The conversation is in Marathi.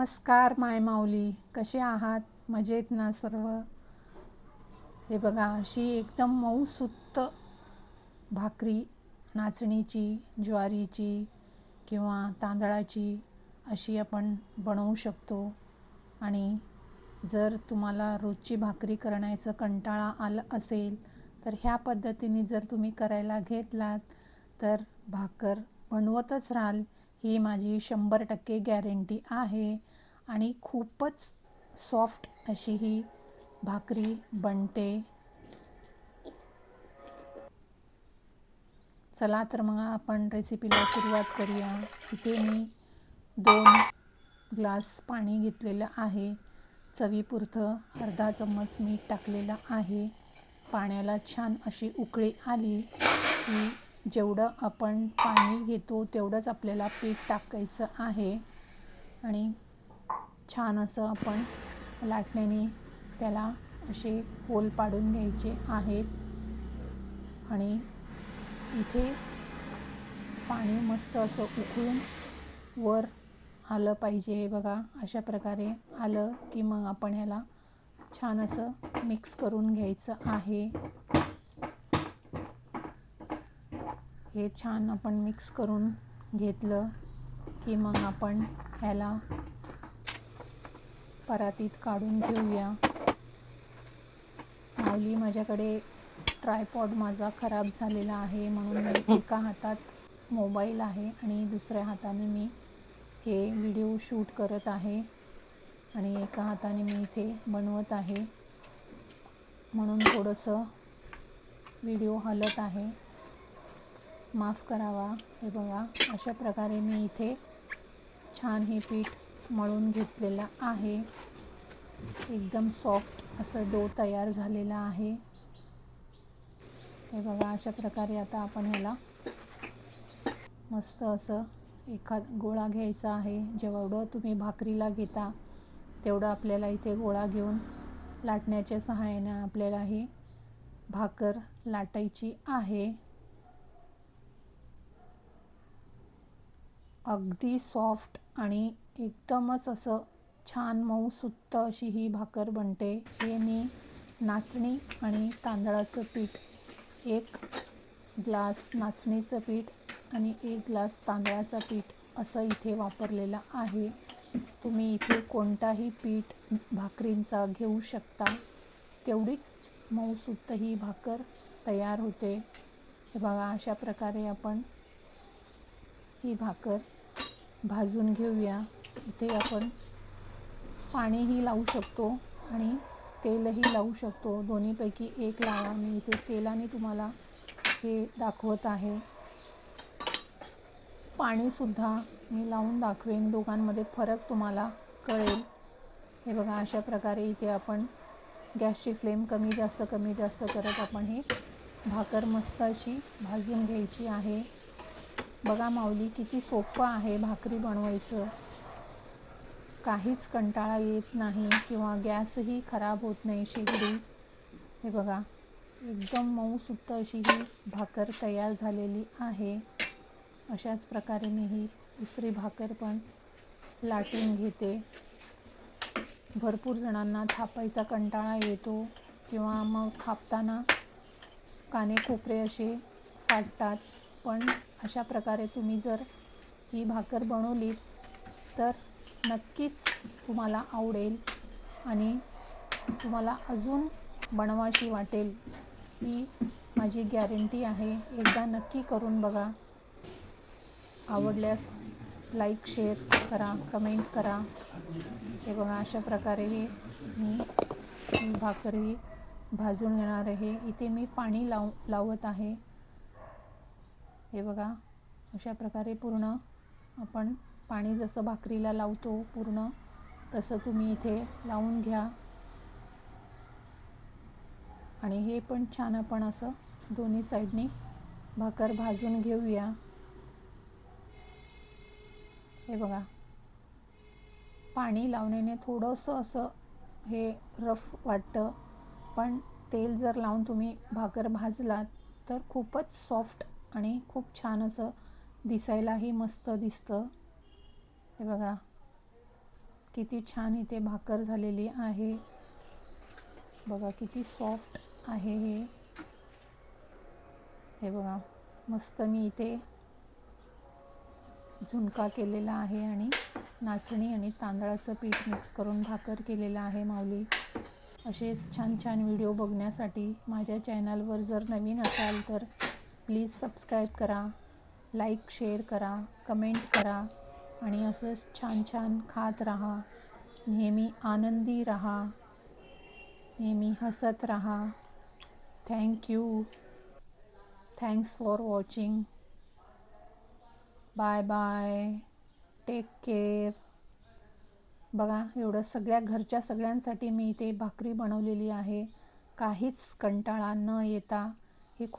नमस्कार माय माऊली. कसे आहात? मजेत ना सर्व? हे बघा अशी एकदम मऊसुत्त भाकरी नाचणीची ज्वारीची किंवा तांदळाची अशी आपण बनवू शकतो. आणि जर तुम्हाला रोजची भाकरी करण्याचं कंटाळा आलं असेल तर ह्या पद्धतीने जर तुम्ही करायला घेतलात तर भाकर बनवतच राहाल. ही माझी शंभर टक्के गॅरंटी आहे. आणि खूपच सॉफ्ट अशी ही भाकरी बनते. चला तर मग आपण रेसिपीला सुरुवात करूया. इथे मी दोन ग्लास पाणी घेतलेलं आहे. चवीपुरतं अर्धा चम्मच मीठ टाकलेलं आहे. पाण्याला छान अशी उकळी आली की जेवढं आपण पाणी घेतो तेवढंच आपल्याला पीठ टाकायचं आहे. आणि छान असं आपण लाटण्याने त्याला असे होल पाडून घ्यायचे आहेत. आणि इथे पाणी मस्त असं उकळून वर आलं पाहिजे. हे बघा अशा प्रकारे आलं की मग आपण ह्याला छान असं मिक्स करून घ्यायचं आहे. हे छान आपण मिक्स करून घेतलं की मग आपण ह्याला परातीत काढून घेऊया. माऊली माझ्याकडे ट्रायपॉड माझा खराब झालेला आहे म्हणून मी एका हातात मोबाईल आहे आणि दुसऱ्या हाताने मी हे व्हिडिओ शूट करत आहे आणि एका हाताने मी इथे बनवत आहे. म्हणून थोडंसं व्हिडिओ हलत आहे. माफ करावा. हे बघा अशा प्रकारे मी इथे छान हे पीठ मळून घेतलेलं आहे. एकदम सॉफ्ट असं डो तयार झालेला आहे. हे बघा अशा प्रकारे आता आपण ह्याला मस्त असं एखाद गोळा घ्यायचा आहे. जेवढं तुम्ही भाकरीला घेता तेवढं आपल्याला इथे गोळा घेऊन लाटण्याच्या सहाय्याने आपल्याला ही भाकर लाटायची आहे. अगदी सॉफ्ट आणि एकदमच असं छान मऊसुत्त अशी ही भाकर बनते. हे मी नाचणी आणि तांदळाचं पीठ एक ग्लास नाचणीचं पीठ आणि एक ग्लास तांदळाचं पीठ असं इथे वापरलेलं आहे. तुम्ही इथे कोणताही पीठ भाकरींचा घेऊ शकता. तेवढीच मऊसुत्त ही भाकर तयार होते. हे बघा अशा प्रकारे आपण ही भाकर भाजून घेऊया. इथे आपण पाणीही लावू शकतो आणि तेलही लावू शकतो. दोन्हीपैकी एक लावा. मी इथे तेलाने तुम्हाला हे दाखवत आहे. पाणीसुद्धा मी लावून दाखवेन. दोघांमध्ये फरक तुम्हाला कळेल. हे बघा अशा प्रकारे इथे आपण गॅसची फ्लेम कमी जास्त कमी जास्त करत आपण हे भाकर मस्त अशी भाजून घ्यायची आहे. बघा माऊली किती सोपं आहे भाकरी बनवायचं. काहीच कंटाळा येत नाही किंवा गॅसही खराब होत नाही शेगडी. हे बघा एकदम मऊसुत्त अशी ही भाकर तयार झालेली आहे. अशाच प्रकारे मी ही दुसरी भाकर पण लाटून घेते. भरपूर जणांना थापायचा कंटाळा येतो किंवा मग थापताना काने कोपरे असे फाटतात पण अशा प्रकारे तुम्ही जर ही भाकर बनवली तर नक्कीच तुम्हाला आवडेल आणि तुम्हाला अजून बनवाशी वाटेल. ही माझी गॅरंटी आहे. एकदा नक्की करून बघा. आवडल्यास लाईक शेअर करा कमेंट करा. हे बघा अशा प्रकारे हे मी भाकरी भाजून घेणार आहे. इथे मी पाणी लाव लावत आहे. हे बघा अशा प्रकारे पूर्ण आपण पाणी जसं भाकरीला लावतो पूर्ण तसं तुम्ही इथे लावून घ्या. आणि हे पण छान आपण असं दोन्ही साईडनी भाकर भाजून घेऊया. हे बघा पाणी लावण्याने थोडंसं असं हे रफ वाटतं पण तेल जर लावून तुम्ही भाकर भाजलात तर खूपच सॉफ्ट आणि खूप छान असं दिसायलाही मस्त दिसतं. हे बघा किती छान इथे भाकर झालेली आहे. बघा किती सॉफ्ट आहे हे. हे बघा मस्त मी इथे झुणका केलेला आहे आणि नाचणी आणि तांदळाचं पीठ मिक्स करून भाकर केलेलं आहे माऊली. असेच छान छान व्हिडिओ बघण्यासाठी माझ्या चॅनलवर जर नवीन असाल तर प्लीज सबस्क्राईब करा लाईक शेअर करा कमेंट करा आणि असंच छान छान खात राहा. नेहमी आनंदी राहा. नेहमी हसत राहा. Thank you thanks for watching bye bye take care बघा एवढं सगळ्या घरच्या सगळ्यांसाठी मी इथे भाकरी बनवलेली आहे. काहीच कंटाळा न येता. हे खूप